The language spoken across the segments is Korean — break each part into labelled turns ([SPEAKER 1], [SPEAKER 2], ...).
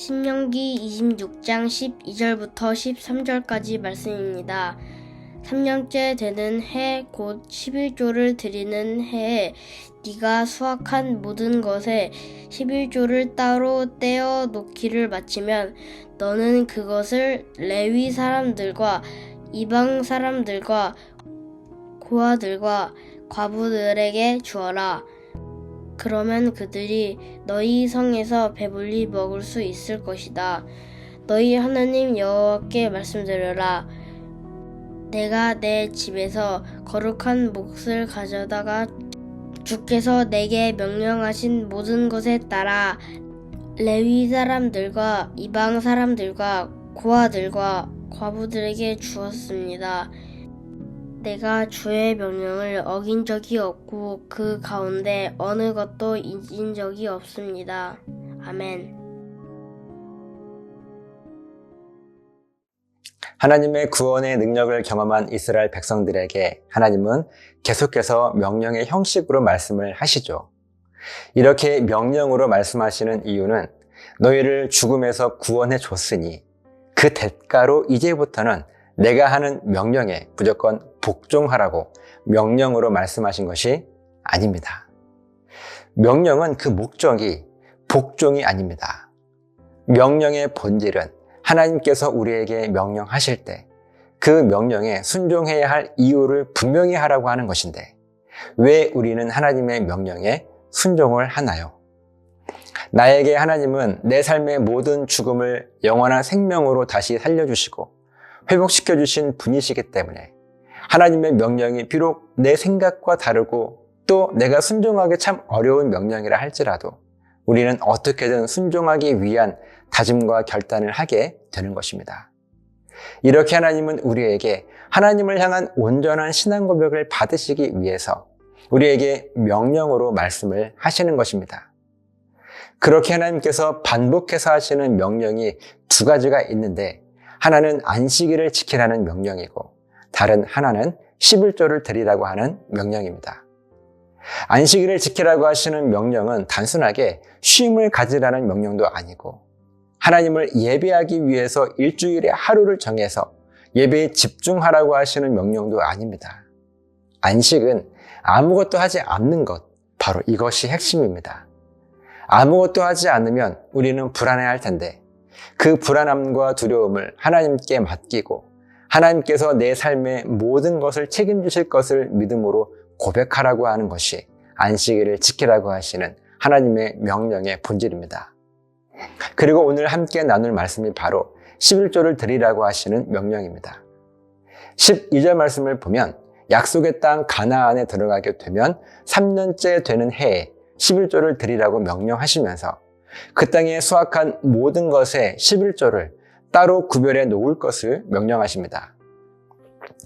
[SPEAKER 1] 신명기 26장 12절부터 13절까지 말씀입니다. 3년째 되는 해 곧 11조를 드리는 해에 네가 수확한 모든 것에 11조를 따로 떼어 놓기를 마치면 너는 그것을 레위 사람들과 이방 사람들과 고아들과 과부들에게 주어라. 그러면 그들이 너희 성에서 배불리 먹을 수 있을 것이다. 너희 하나님 여호와께 말씀드려라. 내가 내 집에서 거룩한 몫을 가져다가 주께서 내게 명령하신 모든 것에 따라 레위 사람들과 이방 사람들과 고아들과 과부들에게 주었습니다. 내가 주의 명령을 어긴 적이 없고 그 가운데 어느 것도 잊은 적이 없습니다. 아멘.
[SPEAKER 2] 하나님의 구원의 능력을 경험한 이스라엘 백성들에게 하나님은 계속해서 명령의 형식으로 말씀을 하시죠. 이렇게 명령으로 말씀하시는 이유는 너희를 죽음에서 구원해 줬으니 그 대가로 이제부터는 내가 하는 명령에 무조건 복종하라고 명령으로 말씀하신 것이 아닙니다. 명령은 그 목적이 복종이 아닙니다. 명령의 본질은 하나님께서 우리에게 명령하실 때 그 명령에 순종해야 할 이유를 분명히 하라고 하는 것인데 왜 우리는 하나님의 명령에 순종을 하나요? 나에게 하나님은 내 삶의 모든 죽음을 영원한 생명으로 다시 살려주시고 회복시켜 주신 분이시기 때문에 하나님의 명령이 비록 내 생각과 다르고 또 내가 순종하기 참 어려운 명령이라 할지라도 우리는 어떻게든 순종하기 위한 다짐과 결단을 하게 되는 것입니다. 이렇게 하나님은 우리에게 하나님을 향한 온전한 신앙 고백을 받으시기 위해서 우리에게 명령으로 말씀을 하시는 것입니다. 그렇게 하나님께서 반복해서 하시는 명령이 두 가지가 있는데 하나는 안식일을 지키라는 명령이고 다른 하나는 11조를 드리라고 하는 명령입니다. 안식일을 지키라고 하시는 명령은 단순하게 쉼을 가지라는 명령도 아니고 하나님을 예배하기 위해서 일주일에 하루를 정해서 예배에 집중하라고 하시는 명령도 아닙니다. 안식은 아무것도 하지 않는 것, 바로 이것이 핵심입니다. 아무것도 하지 않으면 우리는 불안해할 텐데 그 불안함과 두려움을 하나님께 맡기고 하나님께서 내 삶의 모든 것을 책임지실 것을 믿음으로 고백하라고 하는 것이 안식일을 지키라고 하시는 하나님의 명령의 본질입니다. 그리고 오늘 함께 나눌 말씀이 바로 11조를 드리라고 하시는 명령입니다. 12절 말씀을 보면 약속의 땅 가나안에 들어가게 되면 3년째 되는 해에 11조를 드리라고 명령하시면서 그 땅에 수확한 모든 것의 11조를 따로 구별해 놓을 것을 명령하십니다.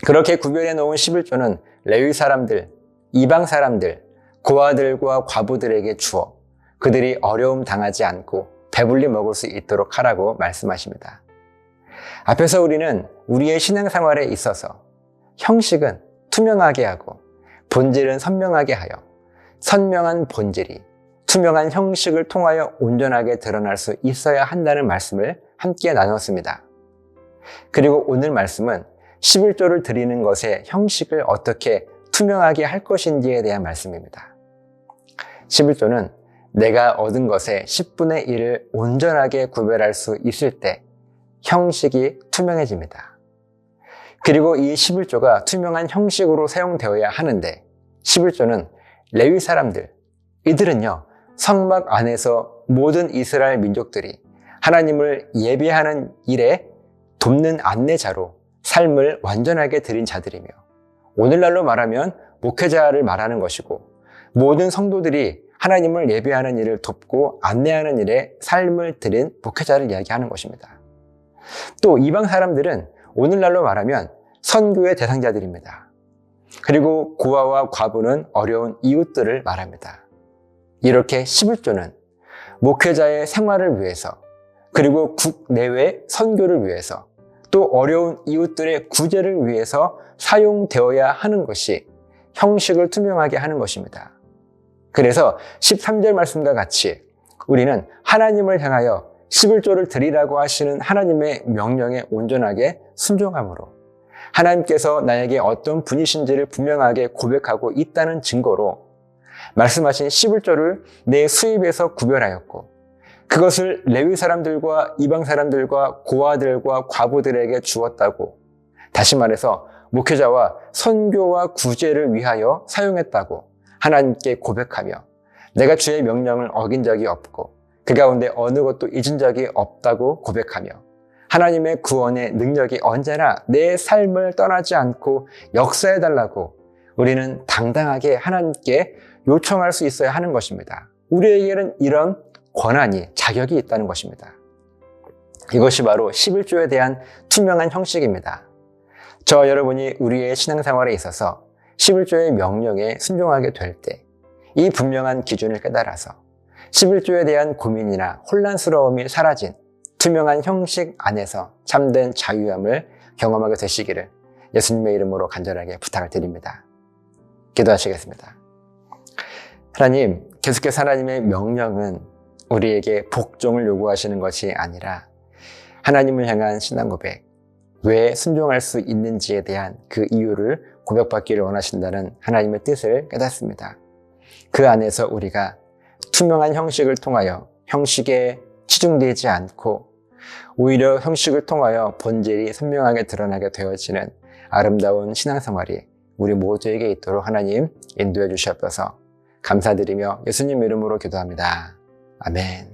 [SPEAKER 2] 그렇게 구별해 놓은 11조는 레위 사람들, 이방 사람들, 고아들과 과부들에게 주어 그들이 어려움 당하지 않고 배불리 먹을 수 있도록 하라고 말씀하십니다. 앞에서 우리는 우리의 신앙생활에 있어서 형식은 투명하게 하고 본질은 선명하게 하여 선명한 본질이 투명한 형식을 통하여 온전하게 드러날 수 있어야 한다는 말씀을 함께 나눴습니다. 그리고 오늘 말씀은 11조를 드리는 것의 형식을 어떻게 투명하게 할 것인지에 대한 말씀입니다. 11조는 내가 얻은 것의 10분의 1을 온전하게 구별할 수 있을 때 형식이 투명해집니다. 그리고 이 11조가 투명한 형식으로 사용되어야 하는데 11조는 레위 사람들, 이들은요, 성막 안에서 모든 이스라엘 민족들이 하나님을 예배하는 일에 돕는 안내자로 삶을 완전하게 드린 자들이며 오늘날로 말하면 목회자를 말하는 것이고 모든 성도들이 하나님을 예배하는 일을 돕고 안내하는 일에 삶을 드린 목회자를 이야기하는 것입니다. 또 이방 사람들은 오늘날로 말하면 선교의 대상자들입니다. 그리고 고아와 과부는 어려운 이웃들을 말합니다. 이렇게 11조는 목회자의 생활을 위해서 그리고 국내외 선교를 위해서 또 어려운 이웃들의 구제를 위해서 사용되어야 하는 것이 형식을 투명하게 하는 것입니다. 그래서 13절 말씀과 같이 우리는 하나님을 향하여 11조를 드리라고 하시는 하나님의 명령에 온전하게 순종함으로 하나님께서 나에게 어떤 분이신지를 분명하게 고백하고 있다는 증거로 말씀하신 11조를 내 수입에서 구별하였고 그것을 레위 사람들과 이방 사람들과 고아들과 과부들에게 주었다고 다시 말해서 목회자와 선교와 구제를 위하여 사용했다고 하나님께 고백하며 내가 주의 명령을 어긴 적이 없고 그 가운데 어느 것도 잊은 적이 없다고 고백하며 하나님의 구원의 능력이 언제나 내 삶을 떠나지 않고 역사해 달라고 우리는 당당하게 하나님께 요청할 수 있어야 하는 것입니다. 우리에게는 이런 권한이 자격이 있다는 것입니다. 이것이 바로 11조에 대한 투명한 형식입니다. 저 여러분이 우리의 신앙생활에 있어서 11조의 명령에 순종하게 될 때 이 분명한 기준을 깨달아서 11조에 대한 고민이나 혼란스러움이 사라진 투명한 형식 안에서 참된 자유함을 경험하게 되시기를 예수님의 이름으로 간절하게 부탁을 드립니다. 기도하시겠습니다. 하나님, 계속해서 하나님의 명령은 우리에게 복종을 요구하시는 것이 아니라 하나님을 향한 신앙 고백, 왜 순종할 수 있는지에 대한 그 이유를 고백받기를 원하신다는 하나님의 뜻을 깨닫습니다. 그 안에서 우리가 투명한 형식을 통하여 형식에 치중되지 않고 오히려 형식을 통하여 본질이 선명하게 드러나게 되어지는 아름다운 신앙생활이 우리 모두에게 있도록 하나님 인도해 주시옵소서 감사드리며 예수님 이름으로 기도합니다. 아멘.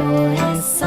[SPEAKER 3] Adolescente.